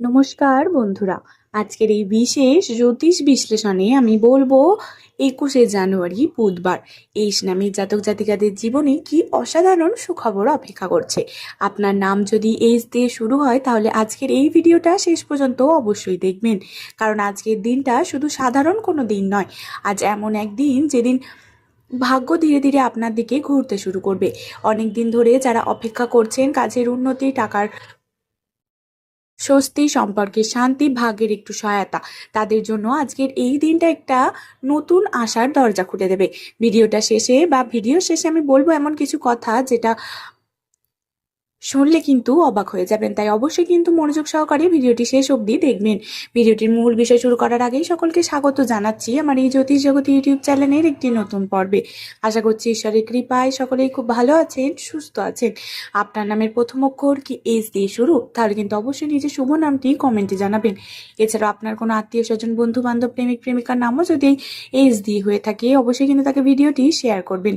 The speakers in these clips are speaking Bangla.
নমস্কার বন্ধুরা। আজকের এই বিশেষ জ্যোতিষ বিশ্লেষণে আমি বলব, একুশে জানুয়ারি বুধবার। এই নামের জাতক জাতিকাদের জীবনে কি অসাধারণ সুখবর অপেক্ষা করছে? আপনার নাম যদি এইচ দিয়ে শুরু হয়, তাহলে আজকের এই ভিডিওটা শেষ পর্যন্ত অবশ্যই দেখবেন। কারণ আজকের দিনটা শুধু সাধারণ কোনো দিন নয়, আজ এমন এক দিন যেদিন ভাগ্য ধীরে ধীরে আপনার দিকে ঘুরতে শুরু করবে। অনেক দিন ধরে যারা অপেক্ষা করছেন কাজের উন্নতি, টাকার স্বস্তি, সম্পর্কে শান্তি, ভাগ্যের একটু সহায়তা। তাদের জন্য আজকের এই দিনটা একটা নতুন আশার দরজা খুলে দেবে। ভিডিওটা শেষে বা ভিডিও শেষে আমি বলব এমন কিছু কথা যেটা শুনলে কিন্তু অবাক হয়ে যাবেন। তাই অবশ্যই কিন্তু মনোযোগ সহকারে ভিডিওটি শেষ অবধি দেখবেন। ভিডিওটির মূল বিষয় শুরু করার আগেই সকলকে স্বাগত জানাচ্ছি আমার এই জ্যোতিষ জগৎ ইউটিউব চ্যানেলের একটি নতুন পর্বে। আশা করছি ঈশ্বরের কৃপায় সকলেই খুব ভালো আছেন, সুস্থ আছেন। আপনার নামের প্রথম অক্ষর কি এস দিয়ে শুরু? তাহলে কিন্তু অবশ্যই নিজের শুভ নামটি কমেন্টে জানাবেন। এছাড়াও আপনার কোনো আত্মীয় স্বজন বন্ধু বান্ধব প্রেমিক, প্রেমিকার নামও যদি এস দিয়ে হয়ে থাকে, অবশ্যই কিন্তু তাকে ভিডিওটি শেয়ার করবেন।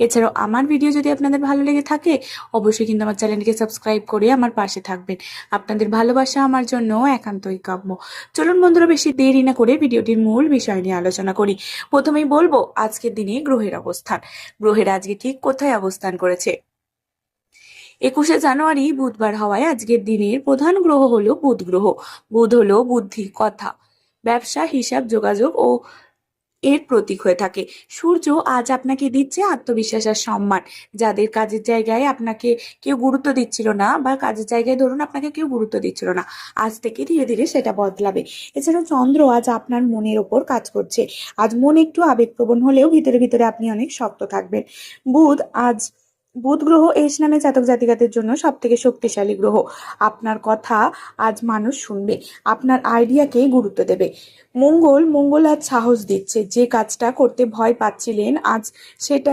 এছাড়াও আমার ভিডিও যদি আপনাদের ভালো লেগে থাকে, অবশ্যই কিন্তু আমার চ্যানেলটিকে সাবস্ক্রাইব করে আমার পাশে থাকবেন। আপনাদের ভালোবাসা আমার জন্য একান্তই কাম্য। চলুন বন্ধুরা, বেশি দেরি না করে ভিডিওটির মূল বিষয় নিয়ে আলোচনা করি। প্রথমেই বলব, আজকের দিনে গ্রহের অবস্থান। গ্রহের আজকে ঠিক কোথায় অবস্থান করেছে? একুশে জানুয়ারি, বুধবার হওয়ায় আজকের দিনের প্রধান গ্রহ হলো বুধ গ্রহ। বুধ হলো বুদ্ধি, কথা, ব্যবসা, হিসাব, যোগাযোগ ও এর প্রতীক হয়ে থাকে। সূর্য আজ আপনাকে দিচ্ছে আত্মবিশ্বাস আর সম্মান। যাদের কাজের জায়গায় আপনাকে কেউ গুরুত্ব দিচ্ছিল না বা কাজের জায়গায় ধরুন আপনাকে কেউ গুরুত্ব দিচ্ছিল না, আজ থেকে ধীরে ধীরে সেটা বদলাবে। এছাড়া চন্দ্র আজ আপনার মনের ওপর কাজ করছে। আজ মন একটু আবেগপ্রবণ হলেও ভিতরে ভিতরে আপনি অনেক শক্ত থাকবেন। বুধ আজ বুধ গ্রহ এস নামে জাতক জাতিকাদের জন্য সব থেকে শক্তিশালী গ্রহ। আপনার কথা আজ মানুষ শুনবে। আপনার আইডিয়াকে গুরুত্ব দেবে। মঙ্গল মঙ্গল আজ সাহস দিচ্ছে। যে কাজটা করতে ভয় পাচ্ছিলেন, আজ সেটা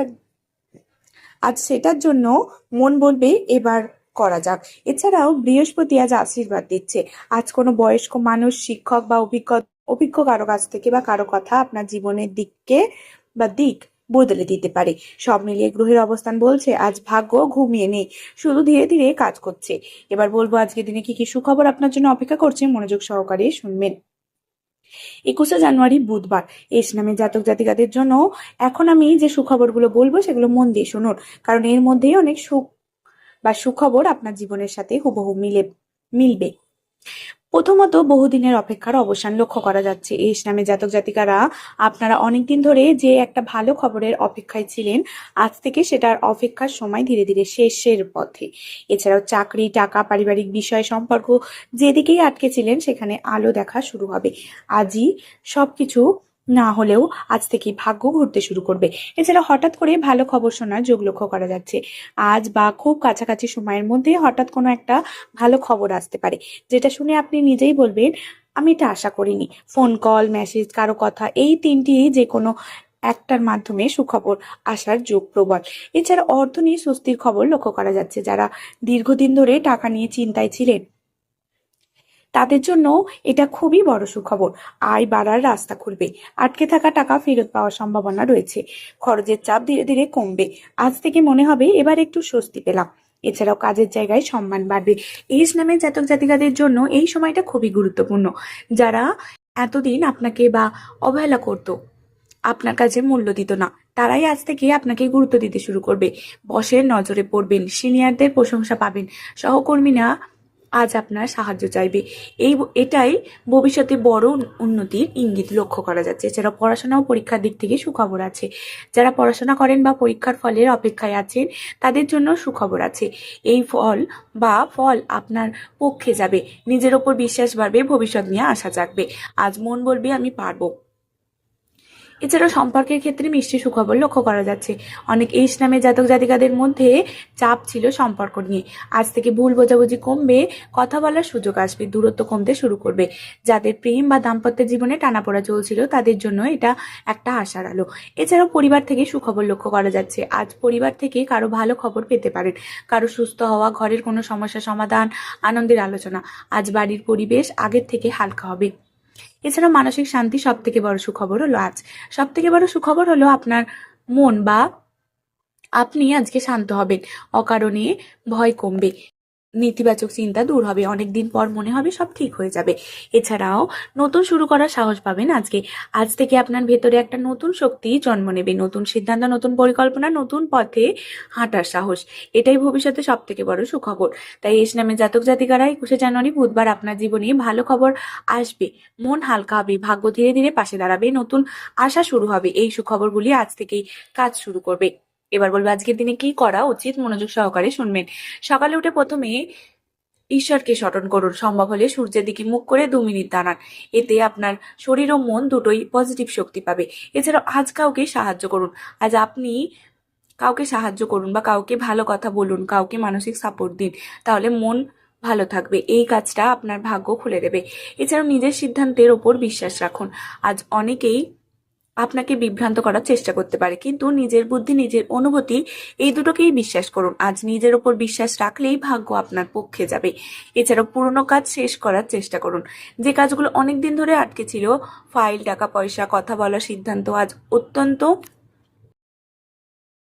আজ সেটার জন্য মন বলবে, এবার করা যাক। এছাড়াও বৃহস্পতি আজ আশীর্বাদ দিচ্ছে। আজ কোনো বয়স্ক মানুষ, শিক্ষক বা অভিজ্ঞ অভিজ্ঞ কারও কাছ থেকে বা কারও কথা আপনার জীবনের দিককে বা দিক বদলে দিতে পারে। সব মিলিয়ে গ্রহের অবস্থান বলছে, আজ ভাগ্য ঘুমিয়ে নেই, শুধু ধীরে ধীরে কাজ করছে। এবার বলব আজকে দিনে কি কি সুখবর আপনার জন্য অপেক্ষা করছে, মনোযোগ সহকারে শুনবেন। একুশে জানুয়ারি, বুধবার। এস নামে জাতক জাতিকাদের জন্য এখন আমি যে সুখবরগুলো বলব, সেগুলো মন দিয়ে শুনুন, কারণ এর মধ্যেই অনেক সুখ বা সুখবর আপনার জীবনের সাথে হুবহু মিলে, মিলবে। প্রথমত বহুদিনের অপেক্ষার অবসান লক্ষ্য করা যাচ্ছে। এই ইসলামের জাতক জাতিকারা আপনারা অনেকদিন ধরে যে একটা ভালো খবরের অপেক্ষায় ছিলেন, আজ থেকে সেটার অপেক্ষার সময় ধীরে ধীরে শেষের পথে। এছাড়াও চাকরি, টাকা, পারিবারিক বিষয় সম্পর্ক যেদিকেই আটকে ছিলেন, সেখানে আলো দেখা শুরু হবে। আজই সবকিছু না হলেও আজ থেকে ভাগ্য ঘুরতে শুরু করবে। এছাড়া হঠাৎ করে ভালো খবর শোনার যোগ লক্ষ্য করা যাচ্ছে। আজ বা খুব কাছাকাছি সময়ের মধ্যে হঠাৎ কোনো একটা ভালো খবর আসতে পারে। যেটা শুনে আপনি নিজেই বলবেন, আমি এটা আশা করিনি। ফোন কল, মেসেজ, কারও কথা, এই তিনটি যে কোনো একটার মাধ্যমে সুখবর আসার যোগ প্রবল। এছাড়া অর্থ নিয়ে স্বস্তির খবর লক্ষ্য করা যাচ্ছে। যারা দীর্ঘদিন ধরে টাকা নিয়ে চিন্তায় ছিলেন তাদের জন্য এটা খুবই বড় সুখবর। আয় বাড়ার রাস্তা খুলবে। আটকে থাকা টাকা ফেরত পাওয়ার সম্ভাবনা রয়েছে। খরচের চাপ ধীরে ধীরে কমবে। আজ থেকে মনে হবে এবার একটু স্বস্তি পেলাম। এছাড়াও কাজের জায়গায় সম্মান বাড়বে। এজ নামে জাতক জাতিকাদের জন্য এই সময়টা খুবই গুরুত্বপূর্ণ। যারা এতদিন আপনাকে বা অবহেলা করতো, আপনার কাছে মূল্য দিত না, তারাই আজ থেকে আপনাকে গুরুত্ব দিতে শুরু করবে। বসের নজরে পড়বেন, সিনিয়রদের প্রশংসা পাবেন। সহকর্মীরা আজ আপনার সাহায্য চাইবে। এই এটাই ভবিষ্যতে বড় উন্নতির ইঙ্গিত লক্ষ্য করা যাচ্ছে। এছাড়া পড়াশোনা ও পরীক্ষার দিক থেকে সুখবর আছে, যারা পড়াশোনা করেন বা পরীক্ষার ফলের অপেক্ষায় আছেন, তাদের জন্য সুখবর আছে। এই ফল বা ফল আপনার পক্ষে যাবে। নিজের ওপর বিশ্বাস বাড়বে, ভবিষ্যৎ নিয়ে আশা জাগবে। আজ মন বলবে, আমি পারব। এছাড়াও সম্পর্কের ক্ষেত্রে মিষ্টি সুখবর লক্ষ্য করা যাচ্ছে। অনেক এইস নামে জাতক জাতিকাদের মধ্যে চাপ ছিল সম্পর্ক নিয়ে। আজ থেকে ভুল বোঝাবুঝি কমবে, কথা বলার সুযোগ আসবে, দূরত্ব কমতে শুরু করবে। যাদের প্রেম বা দাম্পত্য জীবনে টানাপোড়া চলছিল, তাদের জন্য এটা একটা আশার আলো। এছাড়াও পরিবার থেকে সুখবর লক্ষ্য করা যাচ্ছে। আজ পরিবার থেকে কারও ভালো খবর পেতে পারেন। কারও সুস্থ হওয়া, ঘরের কোনো সমস্যা সমাধান, আনন্দের আলোচনা। আজ বাড়ির পরিবেশ আগের থেকে হালকা হবে। এছাড়া মানসিক শান্তি সব থেকে বড় সুখবর হলো আজ। সব থেকে বড় সুখবর হলো আপনার মন বা আপনি আজকে শান্ত হবেন। অকারণে ভয় কমবে। নেতিবাচক চিন্তা দূর হবে, অনেকদিন পর মনে হবে সব ঠিক হয়ে যাবে। এছাড়াও নতুন শুরু করার সাহস পাবেন আজকে। আজ থেকে আপনার ভেতরে একটা নতুন শক্তি জন্ম নেবে, নতুন সিদ্ধান্ত, নতুন পরিকল্পনা, নতুন পথে হাঁটার সাহস। এটাই ভবিষ্যতে সব থেকে বড় সুখবর। তাই এস নামে জাতক জাতিকারা একুশে জানুয়ারি বুধবার আপনার জীবনে ভালো খবর আসবে। মন হালকা হবে, ভাগ্য ধীরে ধীরে পাশে দাঁড়াবে, নতুন আশা শুরু হবে। এই সুখবরগুলি আজ থেকেই কাজ শুরু করবে। এবার বলব, আজকের দিনে কি করা উচিত? মনোযোগ সহকারে শুনবেন। সকালে উঠে প্রথমে ঈশ্বরকে স্মরণ করুন। সম্ভব হলে সূর্যের দিকে মুখ করে দু মিনিট দাঁড়ান। এতে আপনার শরীর ও মন দুটোই পজিটিভ শক্তি পাবে। এছাড়াও আজ কাউকে সাহায্য করুন। আজ আপনি কাউকে সাহায্য করুন বা কাউকে ভালো কথা বলুন, কাউকে মানসিক সাপোর্ট দিন, তাহলে মন ভালো থাকবে। এই কাজটা আপনার ভাগ্য খুলে দেবে। এছাড়াও নিজের সিদ্ধান্তের ওপর বিশ্বাস রাখুন। আজ অনেকেই আপনাকে বিভ্রান্ত করার চেষ্টা করতে পারে। কিন্তু নিজের বুদ্ধি, নিজের অনুভূতি, এই দুটোকেই বিশ্বাস করুন। আজ নিজের ওপর বিশ্বাস রাখলেই ভাগ্য আপনার পক্ষে যাবে। এছাড়াও পুরনো কাজ শেষ করার চেষ্টা করুন। যে কাজগুলো অনেক দিন ধরে আটকে ছিল, ফাইল, টাকা, পয়সা, কথা বলার সিদ্ধান্ত আজ অত্যন্ত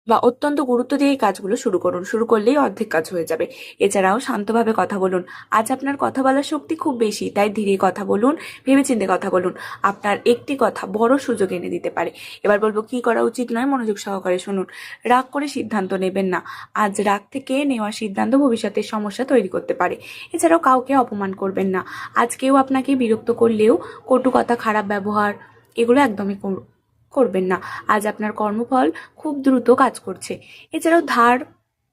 বা অত্যন্ত গুরুত্ব দিয়ে কাজগুলো শুরু করুন। শুরু করলেই অর্ধেক কাজ হয়ে যাবে। এছাড়াও শান্তভাবে কথা বলুন। আজ আপনার কথা বলার শক্তি খুব বেশি, তাই ধীরে কথা বলুন, ভেবেচিন্তে কথা বলুন। আপনার একটি কথা বড় সুযোগ এনে দিতে পারে। এবার বলব, কি করা উচিত নয়, মনোযোগ সহকারে শুনুন। রাগ করে সিদ্ধান্ত নেবেন না। আজ রাগ থেকে নেওয়া সিদ্ধান্ত ভবিষ্যতে সমস্যা তৈরি করতে পারে। এছাড়াও কাউকে অপমান করবেন না। আজ কেউ আপনাকে বিরক্ত করলেও কটু কথা, খারাপ ব্যবহার, এগুলো একদমই করবেন না। আজ আপনার কর্মফল খুব দ্রুত কাজ করছে। এছাড়াও ধার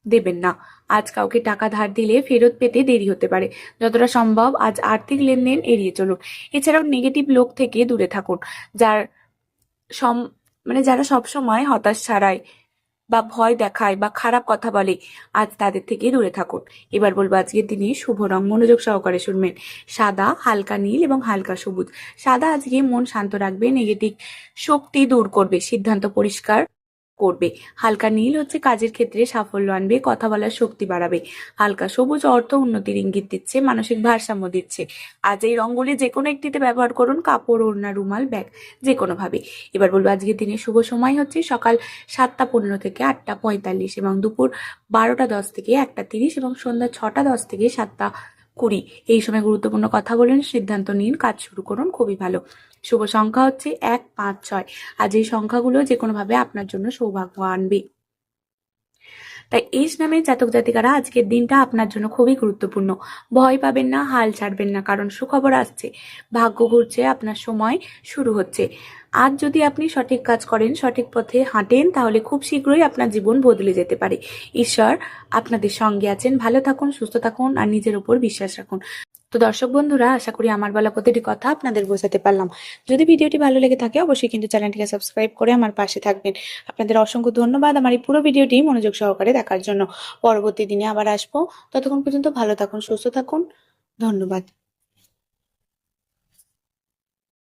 দেবেন না। আজ কাউকে টাকা ধার দিলে ফেরত পেতে দেরি হতে পারে। যতটা সম্ভব আজ আর্থিক লেনদেন এড়িয়ে চলুন। এছাড়াও নেগেটিভ লোক থেকে দূরে থাকুন। যার সম মানে যারা সবসময় হতাশ ছাড়ায় বা ভয় দেখায় বা খারাপ কথা বলে, আজ তাদের থেকে দূরে থাকুন। এবার বলব আজকের দিনে শুভ রং মনোযোগ সহকারে শুনবেন। সাদা, হালকা নীল এবং হালকা সবুজ। সাদা আজকে মন শান্ত রাখবে নেগেটিভ শক্তি দূর করবে। সিদ্ধান্ত পরিষ্কার করবে। হালকা নীল হচ্ছে কাজের ক্ষেত্রে সাফল্য আনবে, কথা বলার শক্তি বাড়াবে। হালকা সবুজ অর্থ উন্নতির ইঙ্গিত দিচ্ছে, মানসিক ভারসাম্য দিচ্ছে। আজ এই রঙগুলি যে কোনো একটিতে ব্যবহার করুন, কাপড়, ওড়না, রুমাল, ব্যাগ যে কোনোভাবে এবার বলব আজকের দিনে শুভ সময় হচ্ছে সকাল সাতটা পনেরো থেকে আটটা পঁয়তাল্লিশ এবং দুপুর বারোটা দশ থেকে একটা তিরিশ এবং সন্ধ্যা ছটা দশ থেকে সাতটা কুড়ি এই সময় গুরুত্বপূর্ণ কথা বলুন, সিদ্ধান্ত নিন, কাজ শুরু করুন, খুবই ভালো। শুভ সংখ্যা হচ্ছে এক, পাঁচ, ছয়। আজ এই সংখ্যাগুলো যে কোনোভাবে আপনার জন্য সৌভাগ্য আনবে। তাই এইস নামে জাতক জাতিকারা আজকের দিনটা আপনার জন্য খুবই গুরুত্বপূর্ণ। ভয় পাবেন না, হাল ছাড়বেন না, কারণ সুখবর আসছে। ভাগ্য ঘুরছে, আপনার সময় শুরু হচ্ছে। আজ যদি আপনি সঠিক কাজ করেন, সঠিক পথে হাঁটেন, তাহলে খুব শীঘ্রই আপনার জীবন বদলে যেতে পারে। ঈশ্বর আপনাদের সঙ্গে আছেন। ভালো থাকুন, সুস্থ থাকুন, আর নিজের উপর বিশ্বাস রাখুন। তো দর্শক বন্ধুরা, আশা করি আমার বলা প্রতিটি কথা আপনাদের বোঝাতে পারলাম। যদি ভিডিওটি ভালো লেগে থাকে, অবশ্যই কিন্তু চ্যানেলটিকে সাবস্ক্রাইব করে আমার পাশে থাকবেন। আপনাদের অসংখ্য ধন্যবাদ আমার এই পুরো ভিডিওটি মনোযোগ সহকারে দেখার জন্য। পরবর্তী দিনে আবার আসব। ততক্ষণ পর্যন্ত ভালো থাকুন, সুস্থ থাকুন। ধন্যবাদ।